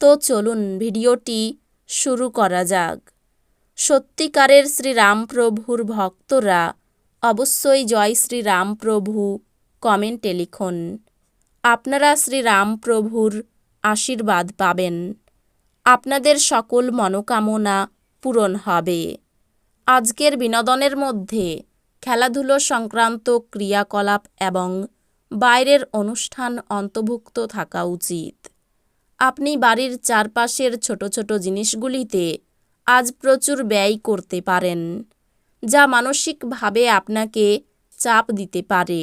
তো চলুন ভিডিওটি শুরু করা যাক। সত্যিকারের শ্রীরামপ্রভুর ভক্তরা অবশ্যই জয় শ্রীরামপ্রভু কমেন্টে লিখুন। আপনারা শ্রীরামপ্রভুর আশীর্বাদ পাবেন। আপনাদের সকল মনোকামনা পূরণ হবে। আজকের বিনোদনের মধ্যে খেলাধুলো সংক্রান্ত ক্রিয়াকলাপ এবং বাইরের অনুষ্ঠান অন্তর্ভুক্ত থাকা উচিত। আপনি বাড়ির চারপাশের ছোট ছোট জিনিসগুলিতে আজ প্রচুর ব্যয় করতে পারেন, যা মানসিকভাবে আপনাকে চাপ দিতে পারে।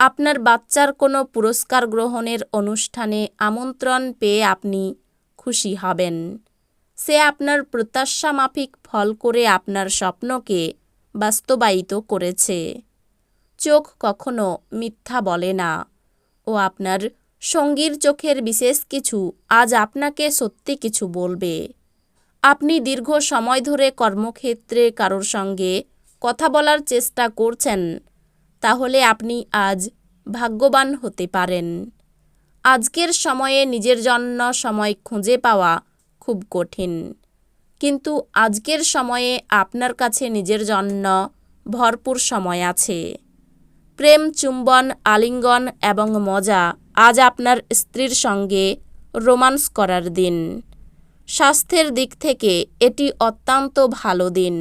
আপনার বাচ্চার কোনো পুরস্কার গ্রহণের অনুষ্ঠানে আমন্ত্রণ পেয়ে আপনি খুশি হবেন। সে আপনার প্রত্যাশা মাফিক ফল করে আপনার স্বপ্নকে বাস্তবায়িত করেছে। চোখ কখনো মিথ্যা বলে না ও আপনার সঙ্গীর চোখের বিশেষ কিছু আজ আপনাকে সত্যি কিছু বলবে। আপনি দীর্ঘ সময় ধরে কর্মক্ষেত্রে কারোর সঙ্গে কথা বলার চেষ্টা করছেন, তাহলে আপনি আজ ভাগ্যবান হতে পারেন। আজকের সময়ে নিজের জন্য সময় খুঁজে পাওয়া খুব কঠিন। কিন্তু আজকের সময়ে আপনার কাছে নিজের জন্য ভরপুর সময় আছে। প্রেম, চুম্বন, আলিঙ্গন এবং মজা আজ আপনার স্ত্রীর সঙ্গে রোমান্স করার দিন। স্বাস্থ্যের দিক থেকে এটি অত্যন্ত ভালো দিন।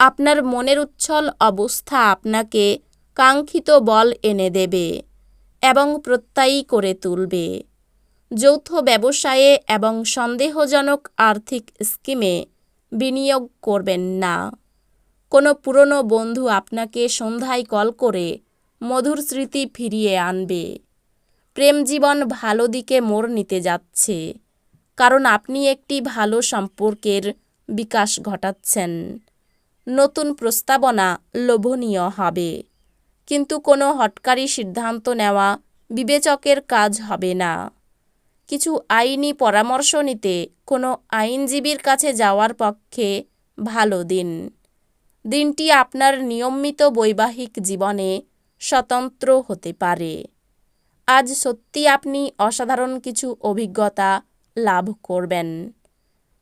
আপনার মনের উচ্ছল অবস্থা আপনাকে কাঙ্ক্ষিত বল এনে দেবে এবং প্রত্যয়ী করে তুলবে। যৌথ ব্যবসায়ে এবং সন্দেহজনক আর্থিক স্কিমে বিনিয়োগ করবেন না। কোনো পুরনো বন্ধু আপনাকে সন্ধ্যায় কল করে মধুর স্মৃতি ফিরিয়ে আনবে। প্রেম জীবন ভালো দিকে মোড় নিতে যাচ্ছে, কারণ আপনি একটি ভালো সম্পর্কের বিকাশ ঘটাচ্ছেন। নতুন প্রস্তাবনা লোভনীয় হবে, কিন্তু কোনো হটকারী সিদ্ধান্ত নেওয়া বিবেচকের কাজ হবে না। কিছু আইনি পরামর্শ নিতে কোনো আইনজীবীর কাছে যাওয়ার পক্ষে ভালো দিন। দিনটি আপনার নিয়মিত বৈবাহিক জীবনে স্বতন্ত্র হতে পারে। আজ সত্যি আপনি অসাধারণ কিছু অভিজ্ঞতা লাভ করবেন।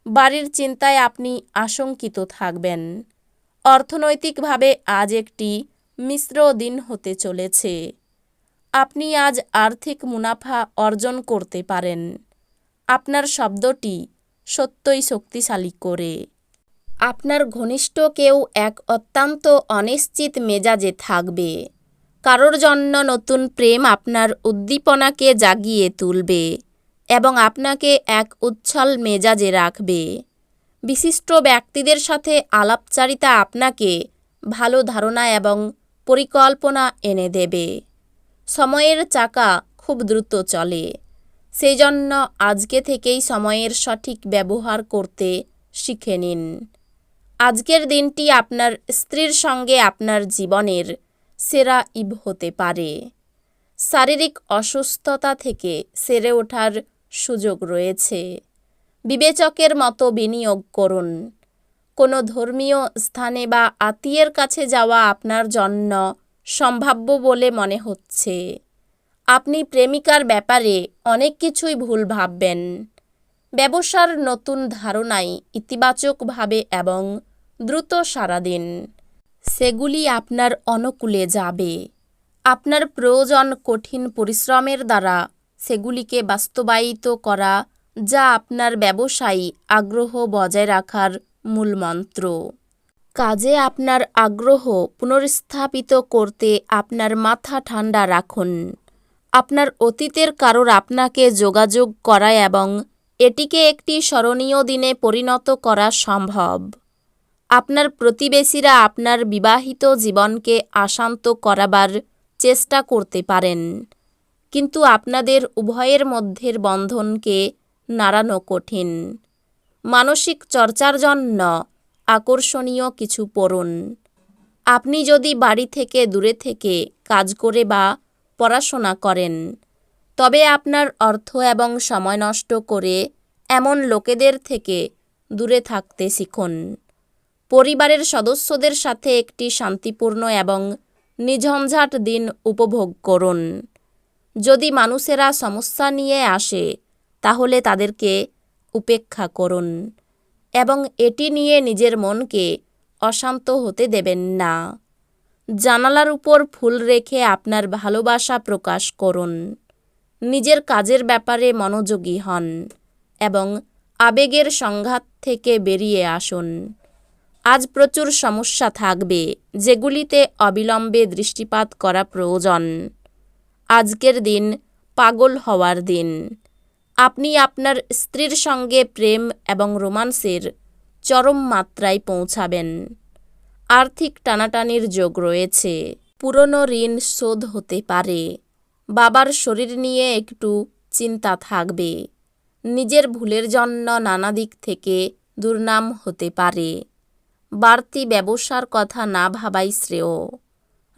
বাড়ির চিন্তায় আপনি আশঙ্কিত থাকবেন। অর্থনৈতিকভাবে আজ একটি মিশ্র দিন হতে চলেছে। আপনি আজ আর্থিক মুনাফা অর্জন করতে পারেন। আপনার শব্দটি সত্যই শক্তিশালী করে। আপনার ঘনিষ্ঠ কেউ এক অত্যন্ত অনিশ্চিত মেজাজে থাকবে। কারোর জন্য নতুন প্রেম আপনার উদ্দীপনাকে জাগিয়ে তুলবে এবং আপনাকে এক উচ্ছল মেজাজে রাখবে। বিশিষ্ট ব্যক্তিদের সাথে আলাপচারিতা আপনাকে ভালো ধারণা এবং পরিকল্পনা এনে দেবে। সময়ের চাকা খুব দ্রুত চলে। সেই জন্য আজকে থেকেই সময়ের সঠিক ব্যবহার করতে শিখে নিন। আজকের দিনটি আপনার স্ত্রীর সঙ্গে আপনার জীবনের সেরা ইভ হতে পারে। শারীরিক অসুস্থতা থেকে সেরে ওঠার সুযোগ রয়েছে। বিবেচকের মতো বিনিয়োগ করুন। কোনো ধর্মীয় স্থানে বা আত্মীয়ের কাছে যাওয়া আপনার জন্য সম্ভাব্য বলে মনে হচ্ছে। আপনি প্রেমিকার ব্যাপারে অনেক কিছুই ভুল ভাববেন। ব্যবসার নতুন ধারণায় ইতিবাচকভাবে এবং দ্রুত সাড়া দিন। সেগুলি আপনার অনুকূলে যাবে। আপনার প্রয়োজন কঠিন পরিশ্রমের দ্বারা সেগুলিকে বাস্তবায়িত করা, যা আপনার ব্যবসায়ী আগ্রহ বজায় রাখার মূলমন্ত্র কাজে আপনার আগ্রহ পুনর্স্থাপিত করতে আপনার মাথা ঠান্ডা রাখুন। আপনার অতীতের কারোর আপনাকে যোগাযোগ করা এবং এটিকে একটি স্মরণীয় দিনে পরিণত করা সম্ভব। আপনার প্রতিবেশীরা আপনার বিবাহিত জীবনকে আশান্ত করাবার চেষ্টা করতে পারেন। কিন্তু আপনাদের উভয়ের মধ্যের বন্ধনকে নাড়ানো কঠিন। মানসিক চর্চার জন্য আকর্ষণীয় কিছু পড়ুন। আপনি যদি বাড়ি থেকে দূরে থেকে কাজ করে বা পড়াশোনা করেন, তবে আপনার অর্থ এবং সময় নষ্ট করে এমন লোকেদের থেকে দূরে থাকতে শিখুন। পরিবারের সদস্যদের সাথে একটি শান্তিপূর্ণ এবং নিঝঞ্ঝাট দিন উপভোগ করুন। যদি মানুষেরা সমস্যা নিয়ে আসে, তাহলে তাদেরকে উপেক্ষা করুন এবং এটি নিয়ে নিজের মনকে অশান্ত হতে দেবেন না। জানালার উপর ফুল রেখে আপনার ভালোবাসা প্রকাশ করুন। নিজের কাজের ব্যাপারে মনোযোগী হন এবং আবেগের সংঘাত থেকে বেরিয়ে আসুন। আজ প্রচুর সমস্যা থাকবে, যেগুলিতে অবিলম্বে দৃষ্টিপাত করা প্রয়োজন। আজকের দিন পাগল হওয়ার দিন। আপনি আপনার স্ত্রীর সঙ্গে প্রেম এবং রোমান্সের চরম মাত্রায় পৌঁছাবেন। আর্থিক টানাটানির যোগ রয়েছে। পুরনো ঋণ শোধ হতে পারে। বাবার শরীর নিয়ে একটু চিন্তা থাকবে। নিজের ভুলের জন্য নানা দিক থেকে দুর্নাম হতে পারে। বাড়তি ব্যবসার কথা না ভাবাই শ্রেয়।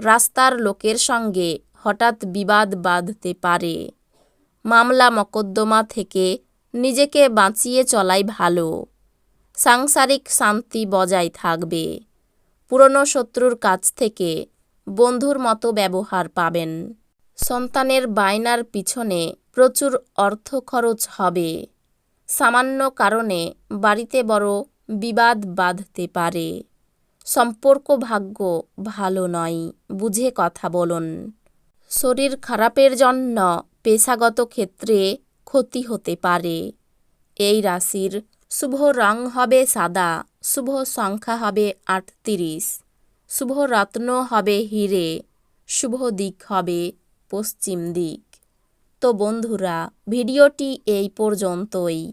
রাস্তার লোকের সঙ্গে হঠাৎ বিবাদ বাঁধতে পারে। মামলা মকদ্দমা থেকে নিজেকে বাঁচিয়ে চলাই ভালো। সাংসারিক শান্তি বজায় থাকবে। পুরনো শত্রুর কাছ থেকে বন্ধুর মতো ব্যবহার পাবেন। সন্তানের বায়নার পিছনে প্রচুর অর্থ খরচ হবে। সামান্য কারণে বাড়িতে বড় বিবাদ বাঁধতে পারে। সম্পর্ক ভাগ্য ভালো নয়, বুঝে কথা বলুন। শরীর খারাপের জন্য পেশাগত ক্ষেত্রে ক্ষতি হতে পারে। এই রাশির শুভ রং হবে সাদা, শুভ সংখ্যা হবে আটত্রিশ, শুভ রত্ন হবে হিরে, শুভ দিক হবে পশ্চিম দিক। তো বন্ধুরা, ভিডিওটি এই পর্যন্তই।